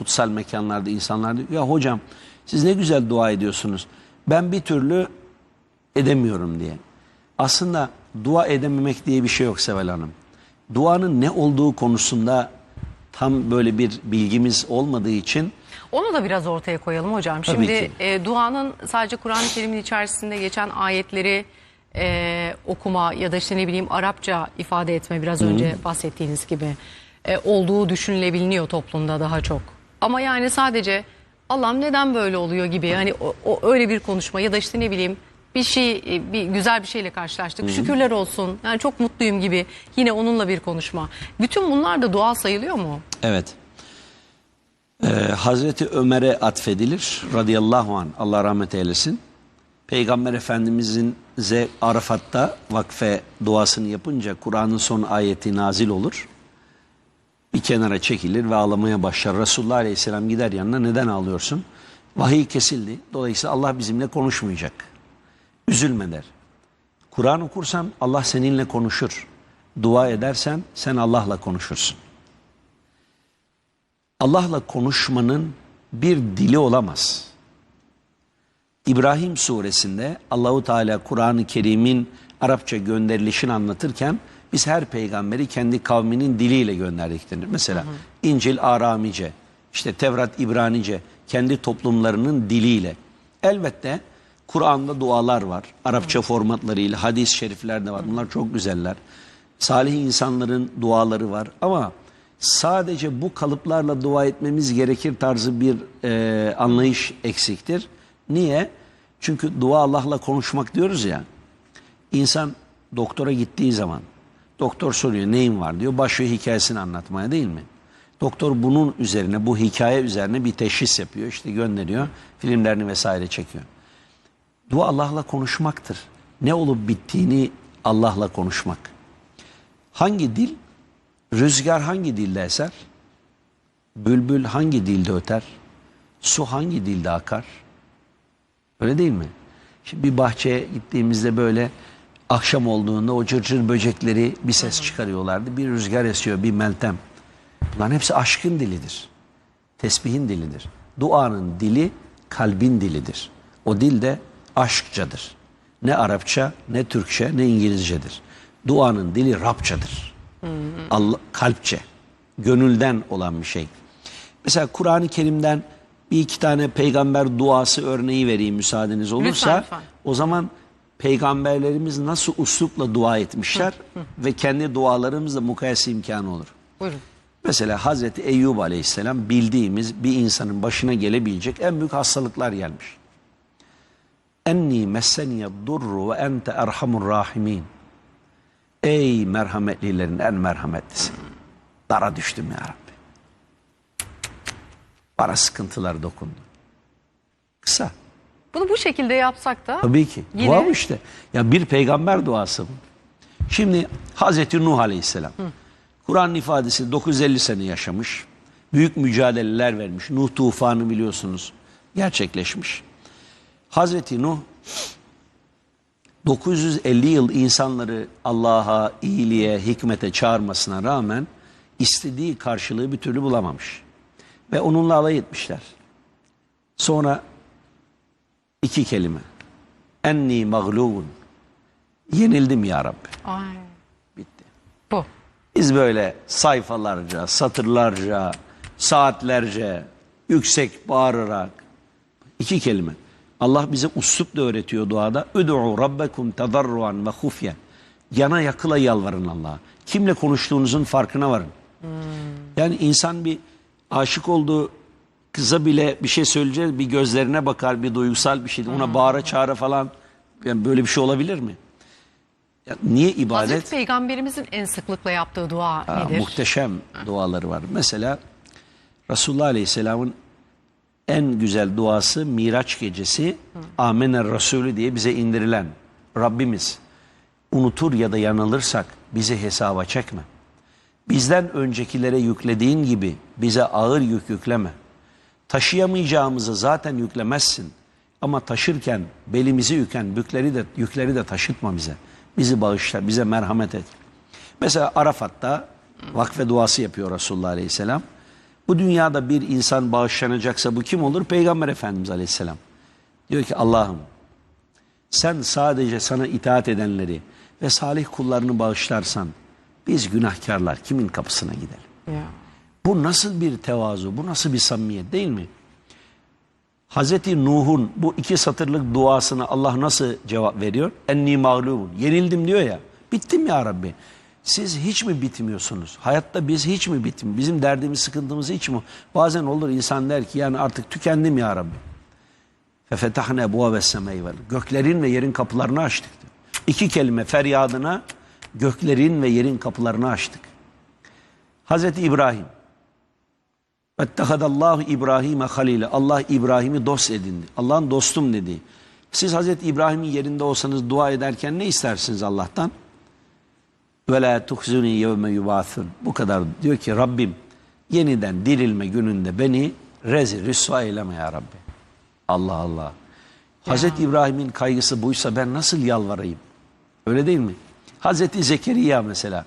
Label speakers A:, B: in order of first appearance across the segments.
A: kutsal mekanlarda insanlar diyor ya hocam siz ne güzel dua ediyorsunuz. Ben bir türlü edemiyorum diye. Aslında dua edememek diye bir şey yok Seval Hanım. Duanın ne olduğu konusunda tam böyle bir bilgimiz olmadığı için
B: Onu da biraz ortaya koyalım hocam.
A: Tabii
B: Şimdi
A: ki.
B: e, duanın sadece Kur'an-ı Kerim'in içerisinde geçen ayetleri e, okuma ya da işte ne bileyim Arapça ifade etme biraz önce bahsettiğiniz gibi e, olduğu düşünülebiliyor toplumda daha çok. Ama yani sadece Allah'ım neden böyle oluyor gibi hani o, o öyle bir konuşma ya da işte ne bileyim bir şey e, bir güzel bir şeyle karşılaştık. Şükürler olsun. Yani çok mutluyum gibi. Yine onunla bir konuşma. Bütün bunlar da dua sayılıyor mu?
A: Evet. Ee, Hazreti Ömer'e atfedilir radıyallahu an Allah rahmet eylesin. Peygamber Efendimizin ze Arafat'ta vakfe duasını yapınca Kur'an'ın son ayeti nazil olur. Bir kenara çekilir ve ağlamaya başlar. Resulullah Aleyhisselam gider yanına neden ağlıyorsun? Vahiy kesildi. Dolayısıyla Allah bizimle konuşmayacak. Üzülme der. Kur'an okursan Allah seninle konuşur. Dua edersen sen Allah'la konuşursun. Allah'la konuşmanın bir dili olamaz. İbrahim suresinde Allahu Teala Kur'an-ı Kerim'in Arapça gönderilişini anlatırken biz her peygamberi kendi kavminin diliyle gönderdik denir. Mesela İncil Aramice, işte Tevrat İbranice kendi toplumlarının diliyle. Elbette Kur'an'da dualar var. Arapça formatlarıyla hadis-i şerifler de var. Bunlar çok güzeller. Salih insanların duaları var ama sadece bu kalıplarla dua etmemiz gerekir tarzı bir e, anlayış eksiktir. Niye? Çünkü dua Allah'la konuşmak diyoruz ya. İnsan doktora gittiği zaman doktor soruyor neyin var diyor. Başlıyor hikayesini anlatmaya değil mi? Doktor bunun üzerine bu hikaye üzerine bir teşhis yapıyor. işte gönderiyor. Filmlerini vesaire çekiyor. Dua Allah'la konuşmaktır. Ne olup bittiğini Allah'la konuşmak. Hangi dil? Rüzgar hangi dilde eser? Bülbül hangi dilde öter? Su hangi dilde akar? Öyle değil mi? Şimdi bir bahçeye gittiğimizde böyle akşam olduğunda o cırcır böcekleri bir ses çıkarıyorlardı. Bir rüzgar esiyor, bir meltem. Bunların hepsi aşkın dilidir. Tesbihin dilidir. Duanın dili kalbin dilidir. O dil de aşkçadır. Ne Arapça, ne Türkçe, ne İngilizcedir. Duanın dili Rabçadır. Allah, kalpçe, gönülden olan bir şey. Mesela Kur'an-ı Kerim'den bir iki tane peygamber duası örneği vereyim müsaadeniz olursa.
B: Lütfen, lütfen.
A: O zaman peygamberlerimiz nasıl uslupla dua etmişler ve kendi dualarımızla mukayese imkanı olur.
B: Buyurun.
A: Mesela Hazreti Eyyub Aleyhisselam bildiğimiz bir insanın başına gelebilecek en büyük hastalıklar gelmiş. Enni messeniye durru ve ente erhamur rahimin. Ey merhametlilerin en merhametlisi. Dara düştüm ya Rabbi. Bana sıkıntılar dokundu. Kısa.
B: Bunu bu şekilde yapsak da
A: Tabii ki.
B: Yine-
A: Dua bu işte. Ya bir peygamber duası bu. Şimdi Hazreti Nuh Aleyhisselam. Kur'an ifadesi 950 sene yaşamış. Büyük mücadeleler vermiş. Nuh tufanı biliyorsunuz. Gerçekleşmiş. Hazreti Nuh 950 yıl insanları Allah'a, iyiliğe, hikmete çağırmasına rağmen istediği karşılığı bir türlü bulamamış. Ve onunla alay etmişler. Sonra iki kelime. Enni mağlubun. Yenildim ya Rabbi.
B: Ay,
A: Bitti.
B: bu.
A: Biz böyle sayfalarca, satırlarca, saatlerce yüksek bağırarak iki kelime. Allah bize uslup da öğretiyor duada. Üd'u rabbekum tadarruan ve hufyen. Yana yakıla yalvarın Allah'a. Kimle konuştuğunuzun farkına varın. Yani insan bir aşık olduğu kıza bile bir şey söyleyeceğiz. Bir gözlerine bakar, bir duygusal bir şey. Ona bağıra çağıra falan. Yani böyle bir şey olabilir mi? Ya niye ibadet?
B: Hazreti Peygamberimizin en sıklıkla yaptığı dua
A: Aa,
B: nedir?
A: muhteşem duaları var. Mesela Resulullah Aleyhisselam'ın en güzel duası Miraç gecesi Amener Resulü diye bize indirilen Rabbimiz unutur ya da yanılırsak bizi hesaba çekme. Bizden öncekilere yüklediğin gibi bize ağır yük yükleme. Taşıyamayacağımızı zaten yüklemezsin. Ama taşırken belimizi yüken bükleri de, yükleri de taşıtma bize. Bizi bağışla, bize merhamet et. Mesela Arafat'ta vakfe duası yapıyor Resulullah Aleyhisselam. Bu dünyada bir insan bağışlanacaksa bu kim olur? Peygamber Efendimiz Aleyhisselam. Diyor ki Allah'ım sen sadece sana itaat edenleri ve salih kullarını bağışlarsan biz günahkarlar kimin kapısına gidelim?
B: Ya.
A: Bu nasıl bir tevazu, bu nasıl bir samimiyet değil mi? Hazreti Nuh'un bu iki satırlık duasına Allah nasıl cevap veriyor? Enni mağlubun. Yenildim diyor ya. Bittim ya Rabbi. Siz hiç mi bitmiyorsunuz? Hayatta biz hiç mi bitmiyor? Bizim derdimiz, sıkıntımız hiç mi? Bazen olur insan der ki yani artık tükendim ya Rabbi. Fefetahne ebuve semeyi vel. Göklerin ve yerin kapılarını açtık. İki kelime feryadına göklerin ve yerin kapılarını açtık. Hazreti İbrahim. Vettehadallahu İbrahim'e halile. Allah İbrahim'i dost edindi. Allah'ın dostum dedi. Siz Hazreti İbrahim'in yerinde olsanız dua ederken ne istersiniz Allah'tan? Ve la tuhzuni yevme yubathun. Bu kadar diyor ki Rabbim yeniden dirilme gününde beni rezil rüsva eyleme ya Rabbi. Allah Allah. Hazreti İbrahim'in kaygısı buysa ben nasıl yalvarayım? Öyle değil mi? Hazreti Zekeriya mesela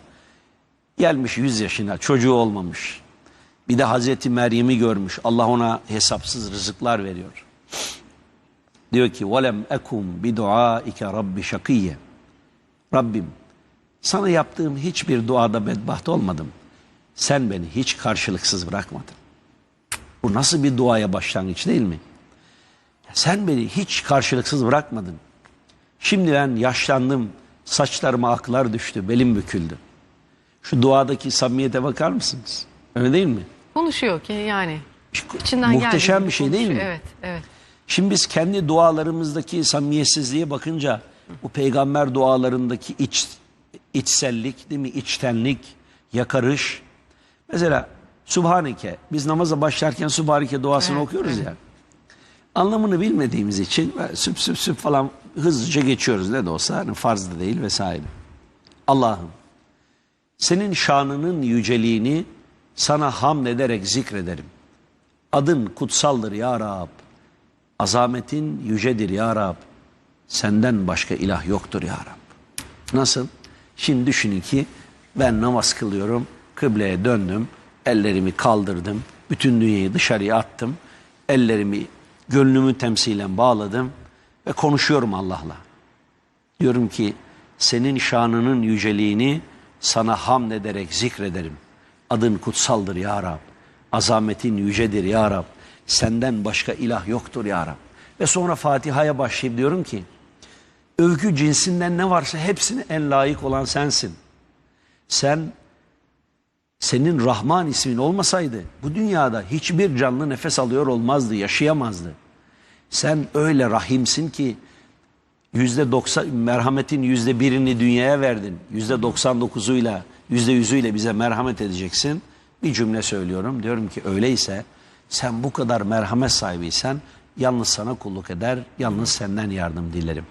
A: gelmiş 100 yaşına çocuğu olmamış. Bir de Hazreti Meryem'i görmüş. Allah ona hesapsız rızıklar veriyor. Diyor ki ekum bi duaike rabbi şakiyye. Rabbim sana yaptığım hiçbir duada bedbaht olmadım. Sen beni hiç karşılıksız bırakmadın. Bu nasıl bir duaya başlangıç değil mi? Sen beni hiç karşılıksız bırakmadın. Şimdi ben yaşlandım, saçlarıma aklar düştü, belim büküldü. Şu duadaki samimiyete bakar mısınız? Öyle değil mi?
B: Konuşuyor ki yani. İçinden
A: Muhteşem bir şey değil mi?
B: konuşuyor. Evet, evet.
A: Şimdi biz kendi dualarımızdaki samimiyetsizliğe bakınca bu peygamber dualarındaki iç, içsellik, değil mi? İçtenlik, yakarış. Mesela Subhaneke, biz namaza başlarken Subhaneke duasını
B: Evet,
A: okuyoruz
B: evet.
A: ya. Anlamını bilmediğimiz için süp süp süp falan hızlıca geçiyoruz ne de olsa. Hani farz da değil vesaire. Allah'ım senin şanının yüceliğini sana hamd ederek zikrederim. Adın kutsaldır ya Rab. Azametin yücedir ya Rab. Senden başka ilah yoktur ya Rab. Nasıl? Şimdi düşünün ki ben namaz kılıyorum, kıbleye döndüm, ellerimi kaldırdım, bütün dünyayı dışarıya attım, ellerimi gönlümü temsilen bağladım ve konuşuyorum Allah'la. Diyorum ki senin şanının yüceliğini sana hamd ederek zikrederim. Adın kutsaldır ya Rab. Azametin yücedir ya Rab. Senden başka ilah yoktur ya Rab. Ve sonra Fatiha'ya başlayıp diyorum ki övgü cinsinden ne varsa hepsine en layık olan sensin. Sen senin Rahman ismin olmasaydı bu dünyada hiçbir canlı nefes alıyor olmazdı, yaşayamazdı. Sen öyle rahimsin ki yüzde doksan merhametin yüzde birini dünyaya verdin. Yüzde doksan dokuzuyla yüzde yüzüyle bize merhamet edeceksin. Bir cümle söylüyorum. Diyorum ki öyleyse sen bu kadar merhamet sahibiysen yalnız sana kulluk eder, yalnız senden yardım dilerim.